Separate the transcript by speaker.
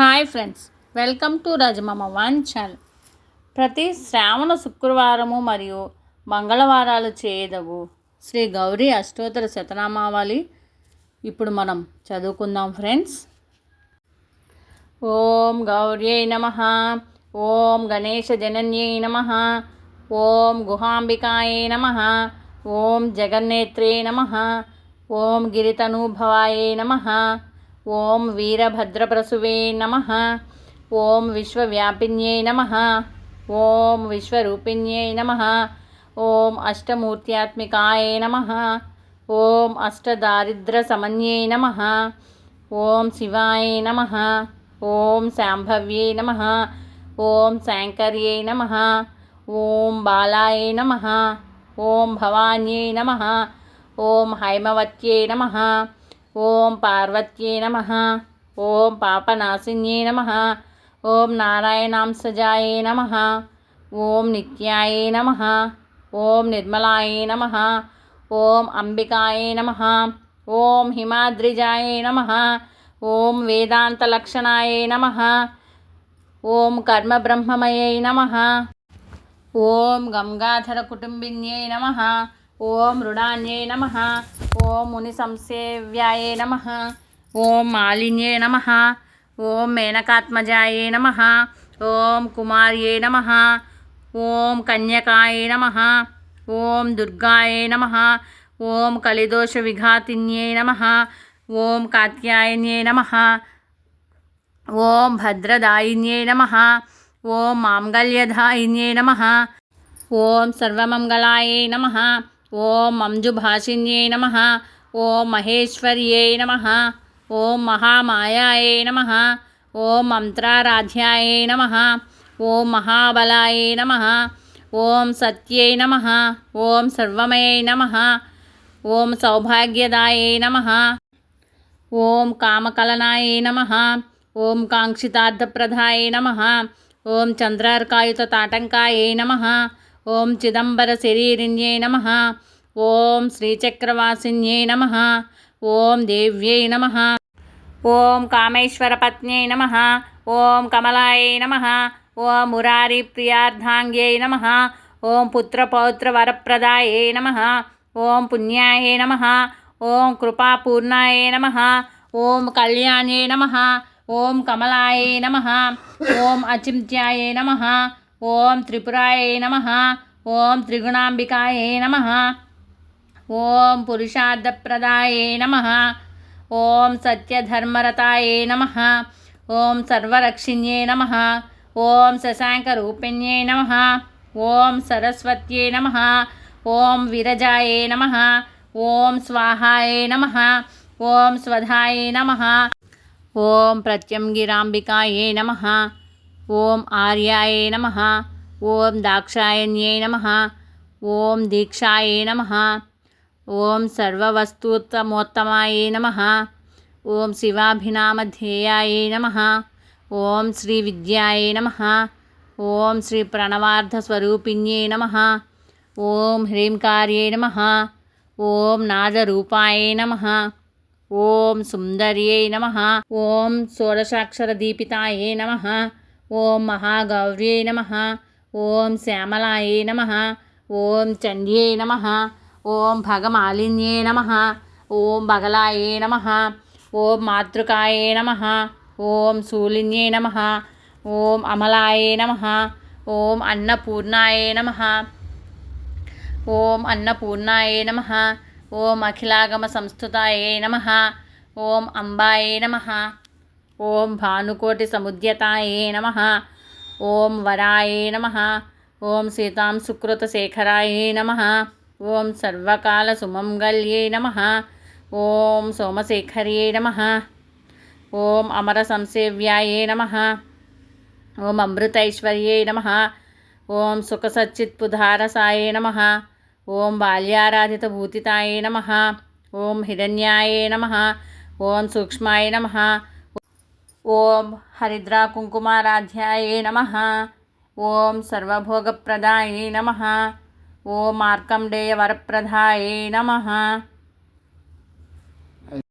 Speaker 1: Hi friends welcome to Rajamamma one channel ప్రతి శ్రావణ శుక్రవారము మరియు మంగళవారాలు చేయదగు శ్రీ గౌరీ అష్టోత్తర శతనామావళి. ఇప్పుడు మనం చదువుకుందాం ఫ్రెండ్స్. ఓం గౌర్యై నమ ఓం గణేశ జనన్యై నమ ఓం గుహాంబికాయే నమ ఓం జగన్నేత్రే నమ ఓం గిరితనూభవాయ నమ. ఓం వీరభద్రప్రసువే నమ ఓం విశ్వవ్యాపిన్యై నమ ఓం విశ్వరూపిణ్యై నమ ఓం అష్టమూర్త్యాత్మికాయ నమ ఓం అష్టదారిద్రసమన్యై నమ ఓం శివాయ నమ ఓం శాంభవ్యై నమ ఓం శాంకర్యై నమ ఓం బాలాయ నమ ఓం భవాన్యై నమ ఓం హైమవత్యై నమ ॐ नम ओम ॐ नम ओम ॐ नम ओम ॐ नम ओम निर्मलाय नम ओम अंबिकाय नम ओम ॐ नम ओम वेदातलक्षणा नम ओम कर्म कर्मब्रह्ममयै नम ओम गंगाधरकुटुबिन्े नम ओम मृडान्यै नम ఓం ముని సంసేవ్యాయే నమ ఓం మాలిన్యే నమ ఓం మేనకాత్మజాయే నమ ఓం కుమార్యే నమ ఓం కన్యకాయే నమ ఓం దుర్గాయే నమ ఓం కలిదోష విఘాతిన్యే నమ ఓం కాత్యాయన్యే నమ ఓం భద్రదాయిన్యే నమ ఓం మాంగళ్యదాయిన్యే నమ ఓం సర్వమంగళాయే నమ ఓం మంజుభాషిన్యే నమ ఓం మహేశ్వర్యే నమ ఓం మహామాయాయే నమ ఓం మంత్రారాధ్యాయే నమ ఓం మహాబలాయే నమ ఓం సత్యై నమ ఓం సర్వమయై నమ ఓం సౌభాగ్యదాయే నమ ఓం కామకలనాయే నమ ఓం కాంక్షితార్థప్రదాయే నమ ఓం చంద్రార్కాయుత తాటంకాయే నమ ఓం చిదంబర శరీరిణ్యై నమ ఓం శ్రీచక్రవాసిన్యై నమ ఓం దేవ్యై నమ ఓం కామేశ్వరపత్న్యై నమ ఓం కమలాయై నమ ఓం మురారి ప్రియార్థాంగ్యై నమ ఓం పుత్రపౌత్రవరప్రదాయే నమ ఓం పుణ్యాయే నమ ఓం కృపాపూర్ణాయే నమ ఓం కళ్యాణే నమ ఓం కమలాయే నమ ఓం అచింత్యాయే నమ ఓం త్రిపురాయే నమ ఓం త్రిగుణాంబికాయే నమ ఓం పురుషార్థప్రదాయే నమ ఓం సత్యధర్మరతాయే నమ ఓం సర్వరక్షిణ్యే నమ ఓం శశాంకరూపిణ్యే నమ ఓం సరస్వత్యే నమ ఓం విరజాయే నమ ఓం స్వాహాయే నమ ఓం స్వధాయే నమ ఓం ప్రత్యంగిరాంబికాయే నమ ओम आर्याय नमः नम ओं दीक्षा नम ओं नमः नम ओं नमः नम ओं श्री विद्याय नम ओं श्री श्रीप्रणवार्थस्वरूपिण्यै नम ओं ह्रीङ्कार्यै नम ओं नादाए नम ओं सुंदर्ये नम ओं षोडशाक्षरदीपितायै नमः ఓం మహాగౌర్యై నమ ఓం శ్యామలాయే నమ ఓం చండ్యై నమ ఓం భగమాలిన్యే నమ ఓం బగలాయే నమ ఓం మాతృకాయే నమ ఓం శూలిన్యే నమ ఓం అమలాయే నమ ఓం అన్నపూర్ణాయే నమ ఓం అన్నపూర్ణాయే నమ ఓం అఖిలాగమ సంస్థుతాయే నమ ఓం అంబాయే నమ ఓం భానుకోటి సముద్యతాయే నమ ఓం వరాయే నమ ఓం సీతాం సుకృత శేఖరాయే నమ ఓం సర్వకాల సుమంగళ్యే నమ ఓం సోమశేఖర్యే నమ ఓం అమర సంసేవ్యాయే నమ ఓం అమృతైశ్వర్యే నమ ఓం సుఖసచ్చిత్పుధారసాయే నమ ఓం బాల్యారాధితభూతితాయే నమ ఓం హిరణ్యాయే నమ ఓం సూక్ష్మాయ నమ ॐ हरिद्राकुङ्कुमाराध्यायै नमः। ॐ सर्वभोगप्रदायै नमः। ॐ मार्कण्डेयवरप्रदायै नमः।